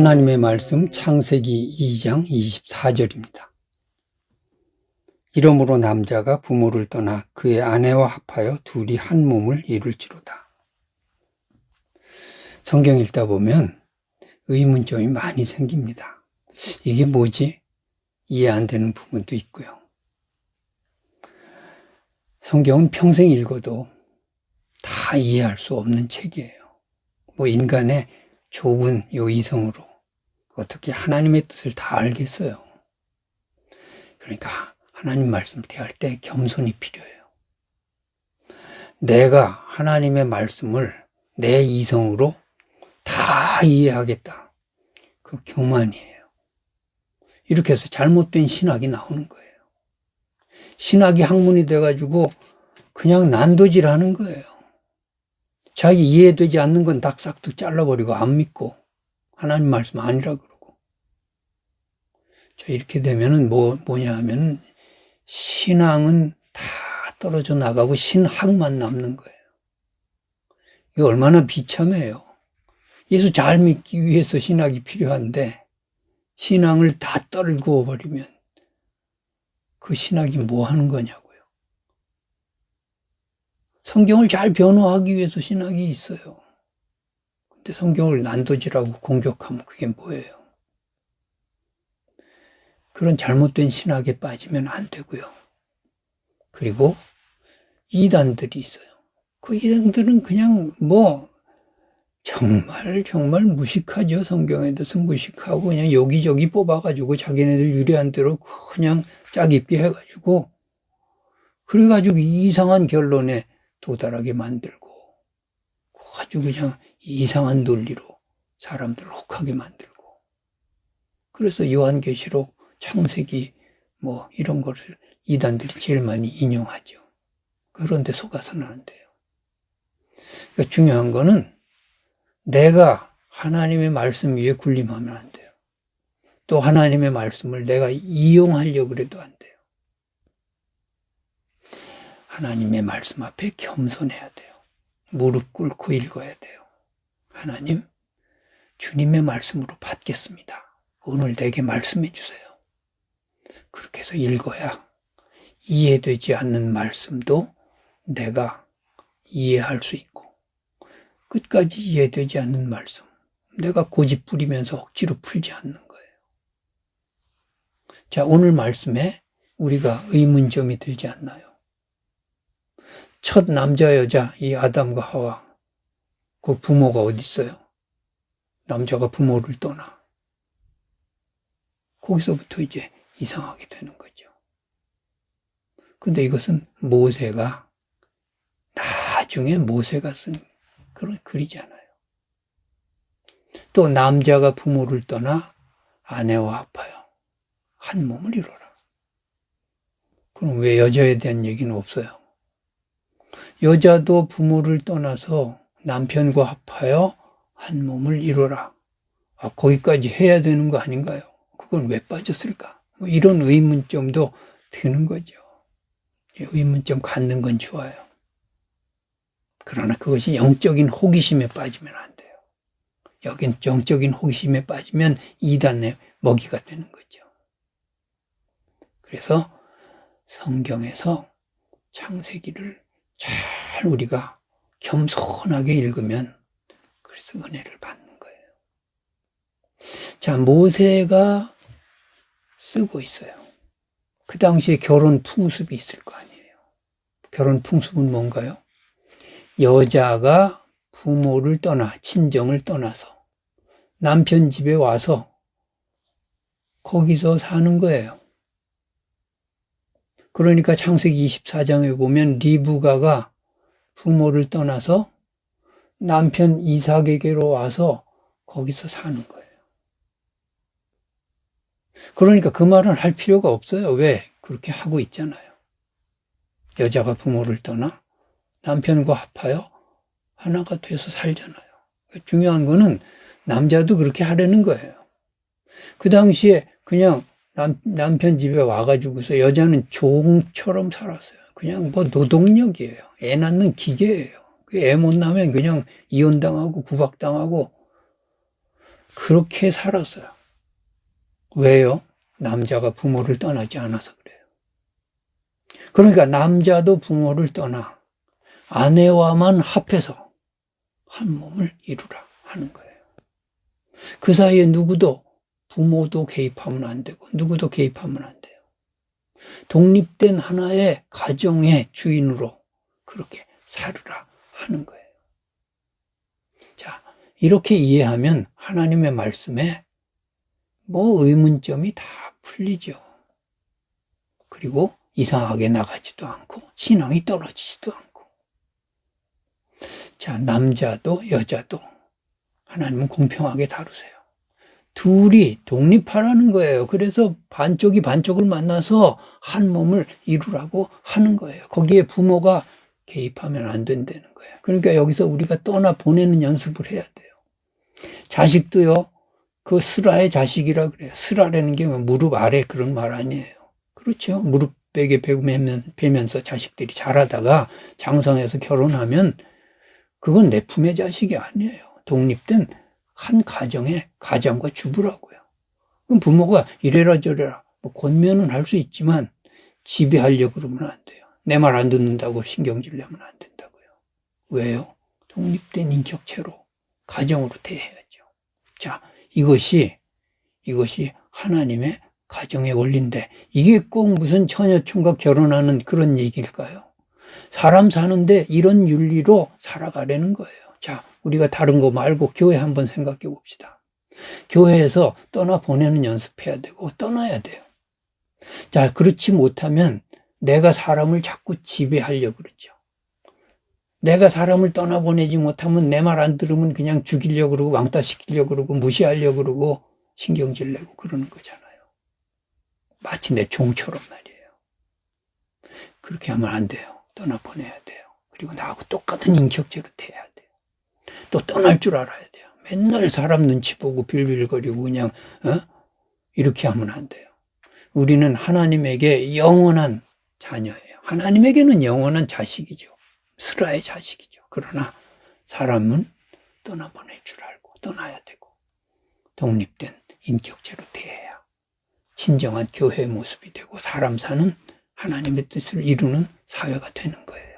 하나님의 말씀 창세기 2장 24절입니다. 이러므로 남자가 부모를 떠나 그의 아내와 합하여 둘이 한 몸을 이룰지로다. 성경 읽다 보면 의문점이 많이 생깁니다. 이게 뭐지? 이해 안 되는 부분도 있고요. 성경은 평생 읽어도 다 이해할 수 없는 책이에요. 뭐 인간의 좁은 요 이성으로 어떻게 하나님의 뜻을 다 알겠어요. 그러니까 하나님 말씀 대할 때 겸손이 필요해요. 내가 하나님의 말씀을 내 이성으로 다 이해하겠다. 그 교만이에요. 이렇게 해서 잘못된 신학이 나오는 거예요. 신학이 학문이 돼가지고 그냥 난도질 하는 거예요. 자기 이해되지 않는 건 닭싹도 잘라버리고 안 믿고 하나님 말씀 아니라 그러고. 자, 이렇게 되면은 뭐, 뭐냐 하면은 신앙은 다 떨어져 나가고 신학만 남는 거예요. 이거 얼마나 비참해요. 예수 잘 믿기 위해서 신학이 필요한데 신앙을 다 떨구어 버리면 그 신학이 뭐 하는 거냐고요. 성경을 잘 변호하기 위해서 신학이 있어요. 근데 성경을 난도질하고 공격하면 그게 뭐예요? 그런 잘못된 신학에 빠지면 안 되고요. 그리고 이단들이 있어요. 그 이단들은 그냥 뭐 정말 정말 무식하죠. 성경에 대해서 무식하고 그냥 여기저기 뽑아가지고 자기네들 유리한 대로 그냥 짜깁기 해가지고 그래가지고 이상한 결론에 도달하게 만들고 아주 그냥 이상한 논리로 사람들을 혹하게 만들고 그래서 요한계시록 창세기 뭐 이런 것을 이단들이 제일 많이 인용하죠. 그런데 속아서는 안 돼요. 그러니까 중요한 거는 내가 하나님의 말씀 위에 군림하면 안 돼요. 또 하나님의 말씀을 내가 이용하려고 해도 안 돼요. 하나님의 말씀 앞에 겸손해야 돼요. 무릎 꿇고 읽어야 돼요. 하나님, 주님의 말씀으로 받겠습니다. 오늘 내게 말씀해 주세요. 그렇게 해서 읽어야 이해되지 않는 말씀도 내가 이해할 수 있고, 끝까지 이해되지 않는 말씀, 내가 고집 부리면서 억지로 풀지 않는 거예요. 자, 오늘 말씀에 우리가 의문점이 들지 않나요? 첫 남자 여자 이 아담과 하와 그 부모가 어디 있어요? 남자가 부모를 떠나 거기서부터 이제 이상하게 되는 거죠. 근데 이것은 모세가 나중에 모세가 쓴 그런 글이잖아요. 또 남자가 부모를 떠나 아내와 아파요. 한 몸을 이뤄라. 그럼 왜 여자에 대한 얘기는 없어요? 여자도 부모를 떠나서 남편과 합하여 한 몸을 이뤄라. 아, 거기까지 해야 되는 거 아닌가요? 그건 왜 빠졌을까? 뭐 이런 의문점도 드는 거죠. 의문점 갖는 건 좋아요. 그러나 그것이 영적인 호기심에 빠지면 안 돼요. 여긴 영적인 호기심에 빠지면 이단의 먹이가 되는 거죠. 그래서 성경에서 창세기를 잘 우리가 겸손하게 읽으면 그래서 은혜를 받는 거예요. 자, 모세가 쓰고 있어요. 그 당시에 결혼 풍습이 있을 거 아니에요. 결혼 풍습은 뭔가요? 여자가 부모를 떠나, 친정을 떠나서 남편 집에 와서 거기서 사는 거예요. 그러니까 창세기 24장에 보면 리브가가 부모를 떠나서 남편 이삭에게로 와서 거기서 사는 거예요. 그러니까 그 말은 할 필요가 없어요. 왜? 그렇게 하고 있잖아요. 여자가 부모를 떠나 남편과 합하여 하나가 돼서 살잖아요. 중요한 거는 남자도 그렇게 하려는 거예요. 그 당시에 그냥 남, 남편 집에 와가지고서 여자는 종처럼 살았어요. 그냥 뭐 노동력이에요. 애 낳는 기계예요. 그애못 낳으면 그냥 이혼당하고 구박당하고 그렇게 살았어요. 왜요? 남자가 부모를 떠나지 않아서 그래요. 그러니까 남자도 부모를 떠나 아내와만 합해서 한 몸을 이루라 하는 거예요. 그 사이에 누구도 부모도 개입하면 안 되고 누구도 개입하면 안 돼요. 독립된 하나의 가정의 주인으로 그렇게 살으라 하는 거예요. 자, 이렇게 이해하면 하나님의 말씀에 뭐 의문점이 다 풀리죠. 그리고 이상하게 나가지도 않고 신앙이 떨어지지도 않고. 자, 남자도 여자도 하나님은 공평하게 다루세요. 둘이 독립하라는 거예요. 그래서 반쪽이 반쪽을 만나서 한 몸을 이루라고 하는 거예요. 거기에 부모가 개입하면 안 된다는 거예요. 그러니까 여기서 우리가 떠나 보내는 연습을 해야 돼요. 자식도요, 그 스라의 자식이라 그래요. 스라라는 게 무릎 아래 그런 말 아니에요. 그렇죠. 무릎 베개 베면 서 자식들이 자라다가 장성해서 결혼하면 그건 내 품의 자식이 아니에요. 독립된 한 가정의 가장과 주부라고요. 그럼 부모가 이래라 저래라 뭐 권면은 할 수 있지만 지배하려고 그러면 안 돼요. 내 말 안 듣는다고 신경질 내면 안 된다고요. 왜요? 독립된 인격체로 가정으로 대해야죠. 자, 이것이 이것이 하나님의 가정의 원리인데 이게 꼭 무슨 처녀충과 결혼하는 그런 얘기일까요? 사람 사는데 이런 윤리로 살아가려는 거예요. 자, 우리가 다른 거 말고 교회 한번 생각해 봅시다. 교회에서 떠나 보내는 연습해야 되고 떠나야 돼요. 자, 그렇지 못하면 내가 사람을 자꾸 지배하려고 그러죠. 내가 사람을 떠나보내지 못하면 내 말 안 들으면 그냥 죽이려고 그러고 왕따 시키려고 그러고 무시하려고 그러고 신경질 내고 그러는 거잖아요. 마치 내 종처럼 말이에요. 그렇게 하면 안 돼요. 떠나보내야 돼요. 그리고 나하고 똑같은 인격체로 돼야 돼요. 또 떠날 줄 알아야 돼요. 맨날 사람 눈치 보고 빌빌거리고 그냥 어? 이렇게 하면 안 돼요. 우리는 하나님에게 영원한 자녀예요. 하나님에게는 영원한 자식이죠. 스라의 자식이죠. 그러나 사람은 떠나보낼 줄 알고 떠나야 되고 독립된 인격체로 대해야 진정한 교회의 모습이 되고 사람 사는 하나님의 뜻을 이루는 사회가 되는 거예요.